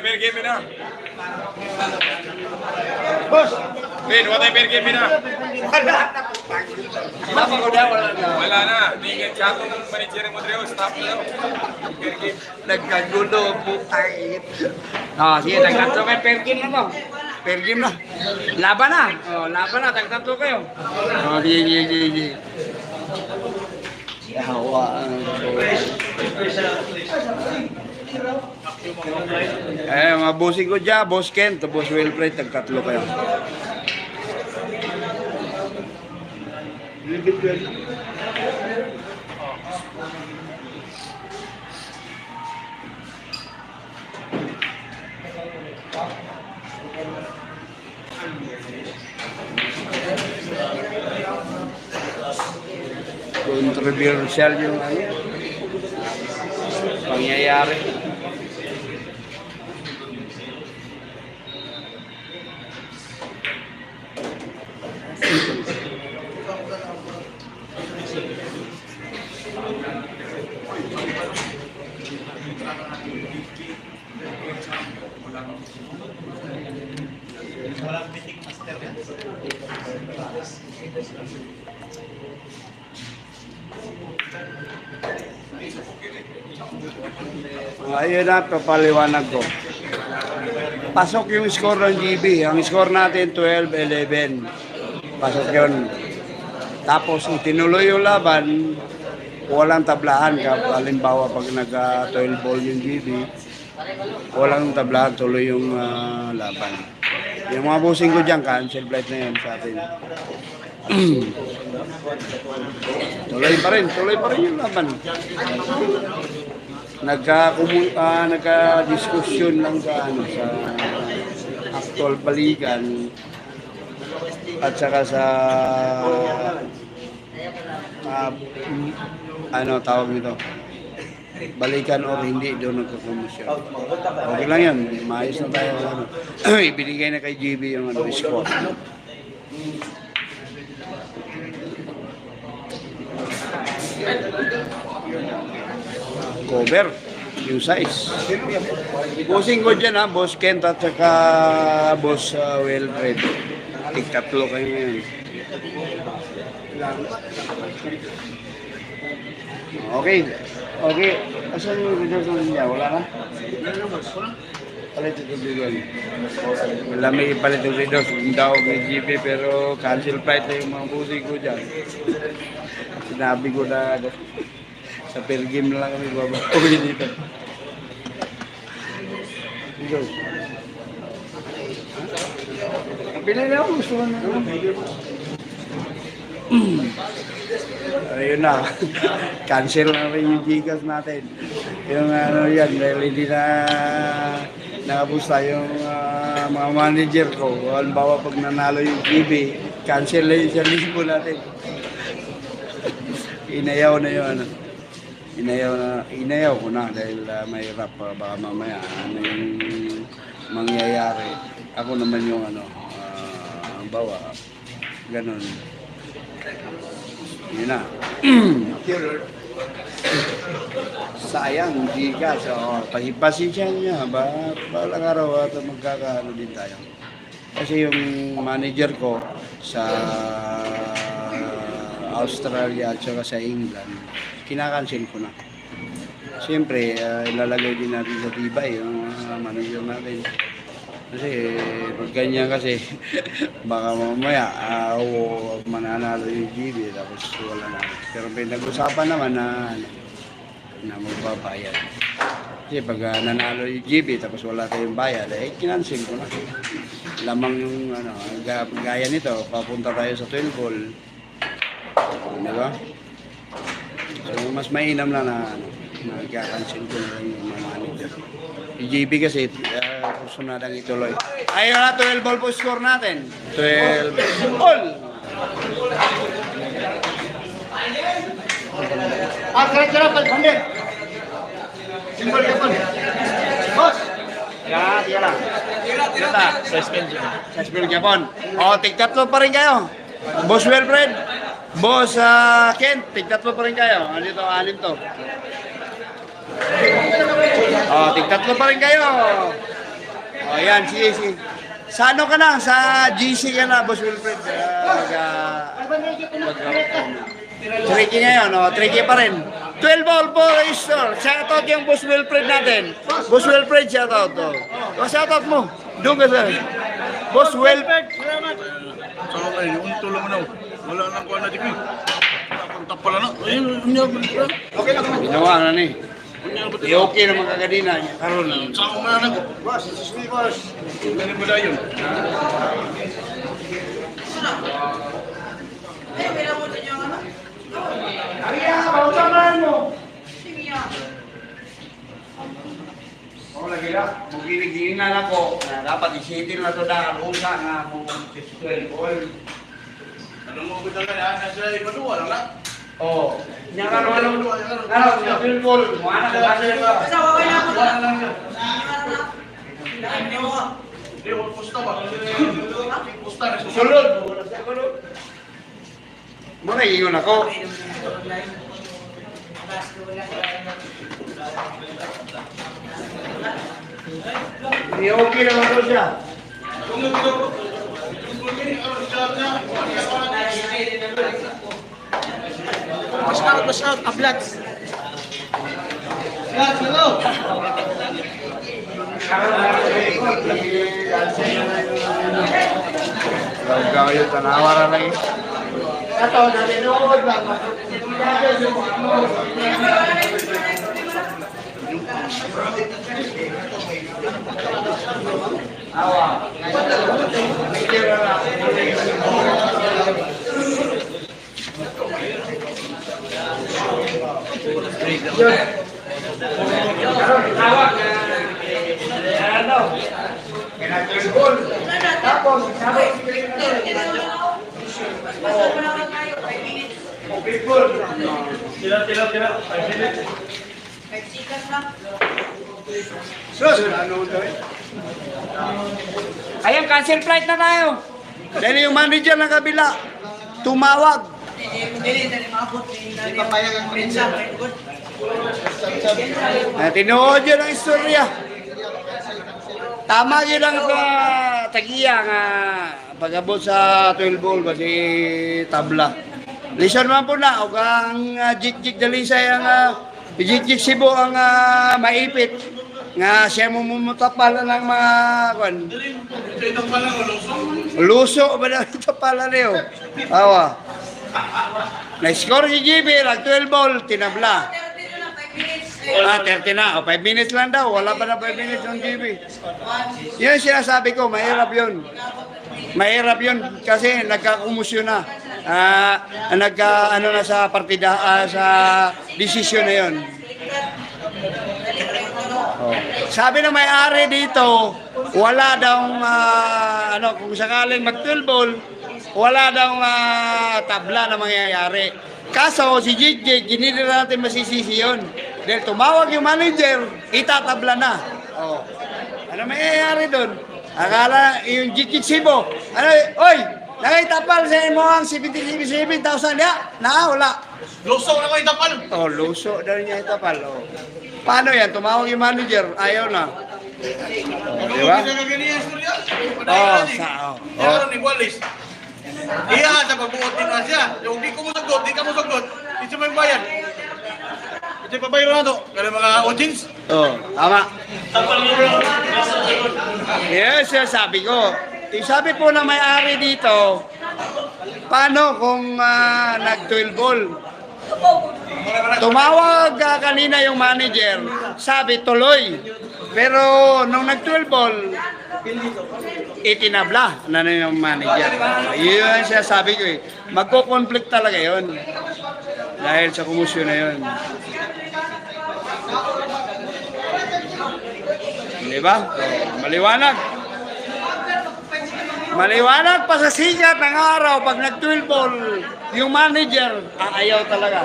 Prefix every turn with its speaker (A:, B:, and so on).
A: tayo fair game na.
B: Boss!
A: Pin, wala tayo fair game na.
B: Wala! Tama ko na, wala na.
A: Wala na. Tingin chatong manager mo Drio. Stop na. Fair game.
B: Nagkagulo po ay. Oh, sige, tagtatlo kayo. Per game na to. Per game na. Laban na. Oh, laban na. Tagtatlo kayo. Oh, sige, sige, sige, sige. Yawa. Eh, mga bossing ko dyan, boss Ken, to boss Wilfred, tagtatlo kayo. Controversial yung ano, pangyayari. Ayun na, papaliwanag ko. Pasok yung score ng GB. Ang score natin, 12-11. Pasok yun. Tapos, tinuloy yung laban, walang tablahan. Ka- Halimbawa, pag nag-12 ball yung GB, walang tablahan, tuloy yung ah, laban. Yung mga busing ko dyan, cancel flight na yun sa atin. tuloy pa rin, tuloy pa rin yung laban nagka uh, nagka-diskusyon lang sa ano sa actual balikan at saka sa ah, mm, ano tawag nito balikan or hindi doon nagkakomisyon. Okay lang yan. Maayos na tayo. Ano. Ibinigay na kay GB yung ano, score. cover yung size. Bossing ko dyan ha, Boss Kent at saka Boss uh, Wilfred. Tigtatlo kayo ngayon. Okay. Okay. Asan yung result niya? Wala na? Palit ito doon. Wala may palit yung result. Hindi ako kay GP pero cancel flight na yung mga bossing ko dyan. Sinabi ko na ano, sa per game lang kami baba. Okay dito. Dito. Ang pinay na ako, gusto mo na. Ayun na. Cancel na rin yung Gcash natin. Yung ano yan, dahil hindi na nakabusta yung ah, mga manager ko. Halimbawa pag nanalo yung GB, cancel na yung service po natin. Inayaw na yung ano inayaw na inayaw ko na dahil uh, mahirap pa baka mamaya ano yung mangyayari ako naman yung ano uh, bawa ganun yun na sayang hindi ka so pasensya niya ba balang araw at magkakaano din tayo kasi yung manager ko sa Australia at saka sa England, kinakancel ko na. Siyempre, uh, ilalagay din natin sa tibay yung uh, manager natin. Kasi pag ganyan kasi, baka mamaya uh, mananalo yung GB tapos wala na. Pero pinag-usapan naman na, ano, na magbabayad. Kasi pag uh, nanalo yung GB tapos wala tayong bayad, eh kinancel ko na. Lamang yung ano, ga- gaya nito, papunta tayo sa 12 ball, di ba? So, mas mainam lang na ano, na lang yung mga manager. Yung GB kasi, uh, sunadang ituloy. Ayun na, 12 ball po score natin. 12 ball!
C: Ah, ka pon. Boss.
B: Ya, tira lang. Tira.
D: Suspension.
B: Sa Spill Japon. O, tigtatlo pa rin kayo. Boss Wilfred, Boss uh, Kent, tigtatlo pa rin kayo. Ano ito, anim to. O, tigtatlo pa rin kayo. O yan, sige, sige. Sa ano ka na? Sa GC ka na, Boss Wilfred. Uh, mag, uh, tricky ngayon, o. Tricky pa rin. 12 ball po, store. Shoutout yung Boss Wilfred natin. Boss Wilfred, shoutout. O, o shoutout mo. Doon ka sa... Boss Wilfred.
D: Saka kayo, yung tulong na. Wala nang kuha na di ko. Punta pala na. Ayun, unya ba?
C: Okay lang.
B: Ginawa na ni. Di okay naman kagadina. Karoon.
D: Saka kumana ko.
C: Boss, excuse me, boss.
D: Ganun ba na yun?
B: Ariya, pautaman mo. Oh, lagi na. Muginig-ginan ako na dapat isitin na to dahil usa nga mo.
D: Ano mo kita na yan? Nasa ibaduwa lang na.
B: Oh, nya kan ano ano nya pilpul, mo anak ka sa
D: Hindi, wala pusta ba? Pusta.
B: Sulod. Mo na ingon ako. Di okay naman ko siya.
C: Watch out, watch out. Ablats. Ablats, hello.
B: Ikaw yung tanawara lang eh.
C: Ito, nanonood lang.
B: Sabi, Pitbull. Sus, ano eh? Ayun, cancel flight na tayo. Dahil yung manager ng kabila, tumawag. Tinuod yun ang istorya. Tama yun ang uh, tagiya nga pagabot sa 12 ball ba si tabla. Lison man po na, o ang uh, jik-jik dalisay ang uh, jik-jik Cebu ang ah, maipit. Nga siya mumutapal ng mga kwan. Luso ba na ito pala niyo? Awa. Na-score si GB, nag 12 ball, tinabla. Ah, 30 na. O, 5 minutes lang daw. Wala pa na 5 minutes yung GB. Yun sinasabi ko, mahirap yun. Mahirap yun kasi nagkakumusyon na. Ah, nagka, ano na sa partida, ah, sa desisyon na yun. Oh. Sabi ng may-ari dito, wala daw ano kung sakaling mag 12 ball, wala daw ah, tabla na mangyayari. Kaso si JJ, na natin masisisi yun. Dahil tumawag yung manager, itatabla na. Oh. Ano mangyayari doon? Akala yung JJ Sibo, ano, oy, nakitapal sa mo ang 77,000 ya? Na, wala.
D: Lusong na ko itapal.
B: Oh, luso daw niya itapal. Oh. Paano yan? Tumawag yung manager, ayaw na. Oh, di ba? Oh, sa, oh.
D: Wallace. Iya, sa pagbuot din na siya. Yung di ko mo sagot, di ka mo sagot. Siya may bayad. Pabayro na to. Kaya mga audience.
B: Oh, tama. Yes, yes, sabi ko. Eh, sabi po na may-ari dito, paano kung ah, nag-12 ball? Tumawag ah, kanina yung manager, sabi tuloy. Pero nung nag-12 ball, itinabla na na yung manager. Yun ang sinasabi ko eh. Magko-conflict talaga yon Dahil sa kumusyon na yun. Di ba? Maliwanag. Maliwanag pa sa sigat ng araw pag nag-12 ball, yung manager, aayaw talaga.